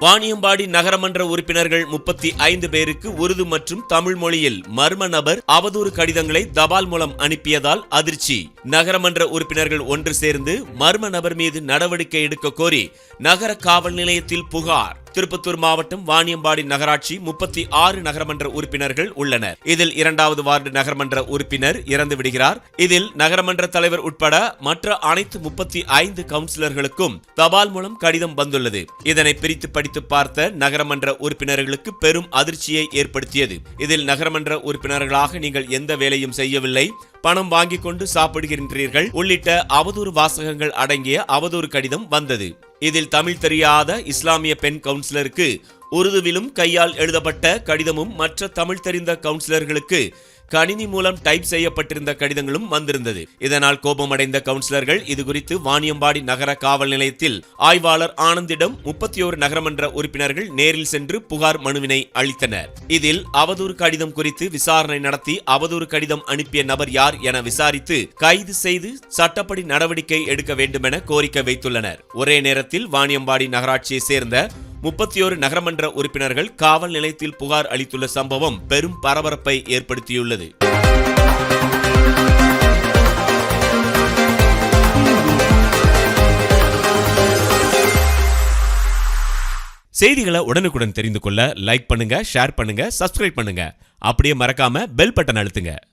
வாணியம்பாடி நகரமன்ற உறுப்பினர்கள் முப்பத்தி ஐந்து பேருக்கு உருது மற்றும் தமிழ் மொழியில் மர்ம நபர் அவதூறு கடிதங்களை தபால் மூலம் அனுப்பியதால் அதிர்ச்சி. நகரமன்ற உறுப்பினர்கள் ஒன்று சேர்ந்து மர்ம நபர் மீது நடவடிக்கை எடுக்க கோரி நகர காவல் நிலையத்தில் புகார். திருப்பத்தூர் மாவட்டம் வாணியம்பாடி நகராட்சி முப்பத்தி ஆறு நகரமன்ற உறுப்பினர்கள் உள்ளனர். இதில் இரண்டாவது வார்டு நகரமன்ற உறுப்பினர் இறந்து விடுகிறார். இதில் நகரமன்ற தலைவர் உட்பட மற்ற அனைத்து முப்பத்தி ஐந்து கவுன்சிலர்களுக்கும் தபால் மூலம் கடிதம் வந்துள்ளது. இதனை பிரித்து படித்து பார்த்த நகரமன்ற உறுப்பினர்களுக்கு பெரும் அதிர்ச்சியை ஏற்படுத்தியது. இதில் நகரமன்ற உறுப்பினர்களாக நீங்கள் எந்த வேலையும் செய்யவில்லை. பணம் வாங்கிக் கொண்டு சாப்பிடுகின்றீர்கள். உள்ளிட்ட அவதூறு வாசகங்கள் அடங்கிய அவதூறு கடிதம் வந்தது. இதில் தமிழ் தெரியாத இஸ்லாமிய பெண் கவுன்சிலருக்கு உருதுவிலும் கையால் எழுதப்பட்ட கடிதமும் மற்ற தமிழ் தெரிந்த கவுன்சிலர்களுக்கு கணினி மூலம் டைப் செய்யப்பட்டிருந்த கடிதங்களும் வந்திருந்தது. இதனால் கோபமடைந்த கவுன்சிலர்கள் இதுகுறித்து வாணியம்பாடி நகர காவல் நிலையத்தில் ஆய்வாளர் ஆனந்திடம் முப்பத்தி ஓரு நகரமன்ற உறுப்பினர்கள் நேரில் சென்று புகார் மனுவினை அளித்தனர். இதில் அவதூறு கடிதம் குறித்து விசாரணை நடத்தி அவதூறு கடிதம் அனுப்பிய நபர் யார் என விசாரித்து கைது செய்து சட்டப்படி நடவடிக்கை எடுக்க வேண்டுமென கோரிக்கை வைத்துள்ளனர். ஒரே நேரத்தில் வாணியம்பாடி நகராட்சியை சேர்ந்த முப்பத்தி ஒரு நகரமன்ற உறுப்பினர்கள் காவல் நிலையத்தில் புகார் அளித்துள்ள சம்பவம் பெரும் பரபரப்பை ஏற்படுத்தியுள்ளது. செய்திகளை உடனுக்குடன் தெரிந்து கொள்ள லைக் பண்ணுங்க ஷேர் பண்ணுங்க சப்ஸ்கிரைப் பண்ணுங்க. அப்படியே மறக்காம பெல் பட்டன் அழுத்துங்க.